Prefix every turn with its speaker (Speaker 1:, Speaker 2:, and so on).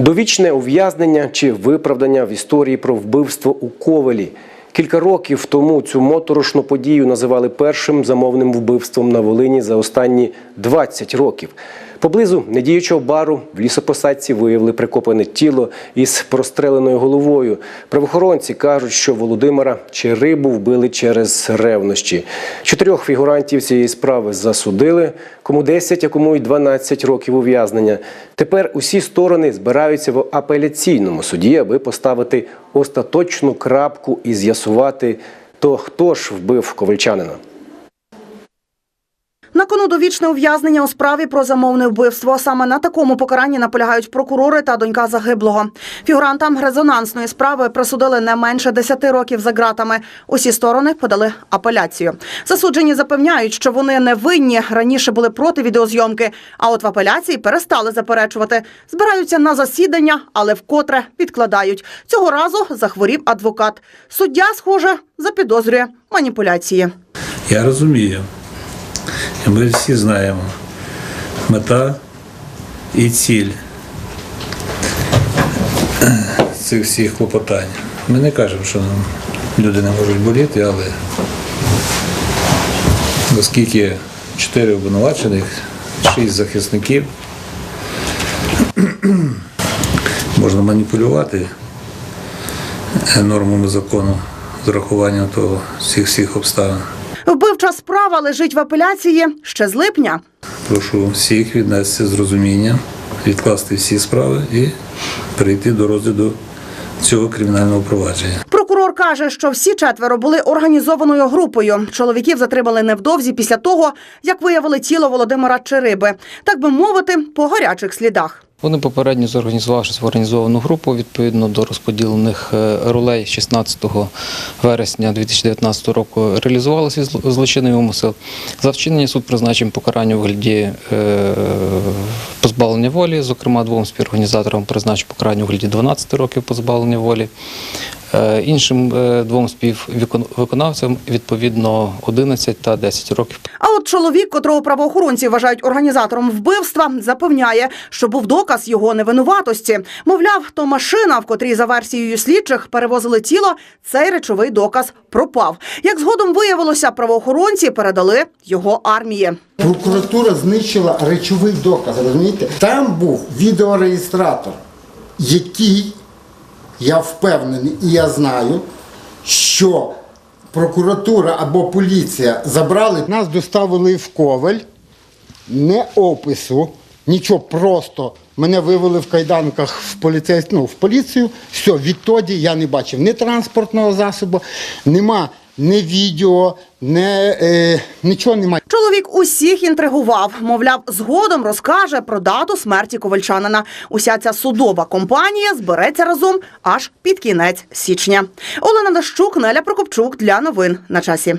Speaker 1: Довічне ув'язнення чи виправдання в історії про вбивство у Ковелі. Кілька років тому цю моторошну подію називали першим замовним вбивством на Волині за останні 20 років. Поблизу недіючого бару в лісопосадці виявили прикопане тіло із простреленою головою. Правоохоронці кажуть, що Володимира чи рибу вбили через ревнощі. Чотирьох фігурантів цієї справи засудили, кому 10, а кому й 12 років ув'язнення. Тепер усі сторони збираються в апеляційному суді, аби поставити остаточну крапку і з'ясувати, то хто ж вбив ковальчанина.
Speaker 2: Довічне ув'язнення у справі про замовне вбивство. Саме на такому покаранні наполягають прокурори та донька загиблого. Фігурантам резонансної справи присудили не менше 10 років за ґратами. Усі сторони подали апеляцію. Засуджені запевняють, що вони не винні. Раніше були проти відеозйомки. А от в апеляції перестали заперечувати. Збираються на засідання, але вкотре відкладають. Цього разу захворів адвокат. Суддя, схоже, запідозрює маніпуляції.
Speaker 3: Я розумію. Ми всі знаємо мета і ціль цих всіх клопотань. Ми не кажемо, що люди не можуть боліти, але оскільки чотири обвинувачених, шість захисників, можна маніпулювати нормами закону з урахуванням того всіх всіх обставин.
Speaker 2: Вбивча справа лежить в апеляції ще з липня.
Speaker 3: Прошу всіх віднестися з розумінням, відкласти всі справи і перейти до розгляду цього кримінального провадження.
Speaker 2: Прокурор каже, що всі четверо були організованою групою. Чоловіків затримали невдовзі після того, як виявили тіло Володимира Чериби, так би мовити, по гарячих слідах.
Speaker 4: Вони попередньо зорганізувавшись в організовану групу відповідно до розподілених е, ролей 16 вересня 2019 року реалізували свій зло- злочинний умисел. За вчинення суд призначив покарання у вигляді е, позбавлення волі. Зокрема, двом співорганізаторам призначив покарання у вигляді 12 років позбавлення волі. Е, Іншим е, двом співвиконавцям відповідно 11 та 10 років
Speaker 2: А от чоловік, котрого правоохоронці вважають організатором вбивства, запевняє, що був доказ його невинуватості. Мовляв, то машина, в котрій за версією слідчих перевозили тіло, цей речовий доказ пропав. Як згодом виявилося, правоохоронці передали його армії.
Speaker 5: Прокуратура знищила речовий доказ, розумієте? Там був відеореєстратор, який, я впевнений, і я знаю, що прокуратура або поліція забрали, нас доставили в коваль, не опису, нічого просто. Мене вивели в кайданках в, поліцей, ну, в поліцію. Все, відтоді я не бачив ні транспортного засобу, нема ні відео, не е, нічого немає.
Speaker 2: Чоловік усіх інтригував. Мовляв, згодом розкаже про дату смерті ковальчанина. Уся ця судова компанія збереться разом аж під кінець січня. Олена Дащук, Неля Прокопчук для новин на часі.